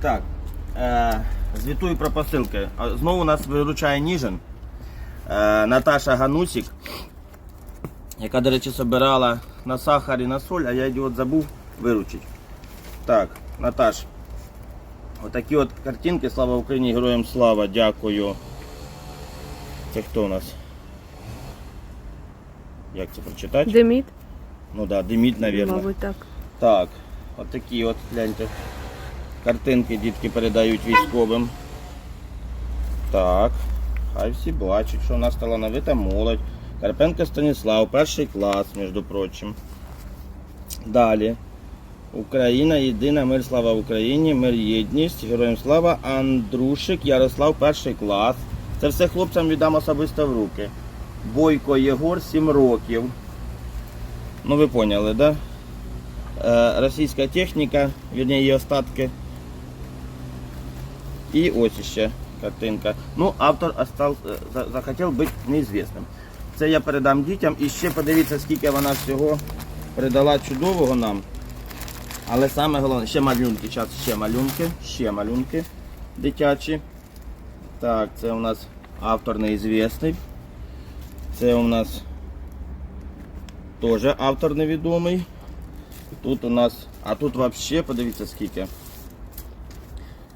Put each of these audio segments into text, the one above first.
Так, е, звітую про посилки. Знову нас виручає Ніжин. Е, Наташа Ганусік, яка, до речі, собирала на сахар і на соль, а я ідіот забув виручити. Так, Наташ. Отакі от картинки. Слава Україні, героям слава, дякую. Це хто у нас? Як це прочитати? Деміт, Ну да, Деміт, мабуть. мабуть, так. Так, от от, гляньте. Картинки дітки передають військовим. Так. Хай всі бачать, що у нас талановита молодь. Карпенко Станіслав, перший клас, між прочим. Далі. Україна, єдина, мир, слава Україні, мир, єдність, героям слава, Андрушик, Ярослав, перший клас. Це все хлопцям віддам особисто в руки. Бойко Єгор, 7 років. Ну ви поняли, да? Е, російська техніка, вірні її остатки. І ось ще картинка. Ну, автор остав, е, захотів бути неізвісним. Це я передам дітям. І ще подивіться, скільки вона всього передала чудового нам. Але саме головне, ще малюнки, час, ще малюнки, ще малюнки дитячі. Так, це у нас автор неізвісний. Це у нас теж автор невідомий. Тут у нас, а тут взагалі, подивіться скільки.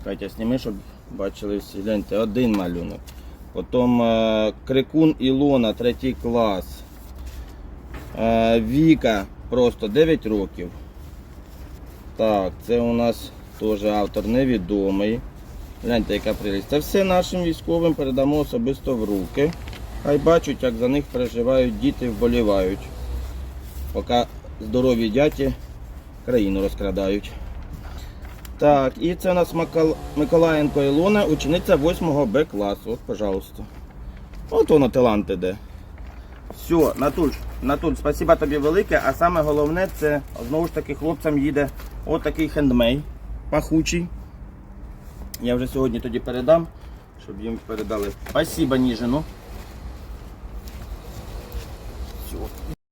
Катя, сніми, щоб бачили всі. Гляньте, один малюнок. Потім е, Крикун Ілона, третій клас. Е, Віка просто 9 років. Так, це у нас теж автор невідомий. Гляньте, яка прелість. Це все нашим військовим передамо особисто в руки. Хай бачать, як за них переживають діти, вболівають. Поки здорові дяті країну розкрадають. Так, і це у нас Макал- Миколаєнко Ілона, учениця 8 Б класу. От, пожалуйста. От воно талант іде. Все, Натуль, Натуль, спасибо тобі велике. А саме головне, це знову ж таки хлопцям їде отакий хендмей пахучий. Я вже сьогодні тоді передам, щоб їм передали. Спасибо, Ніжину.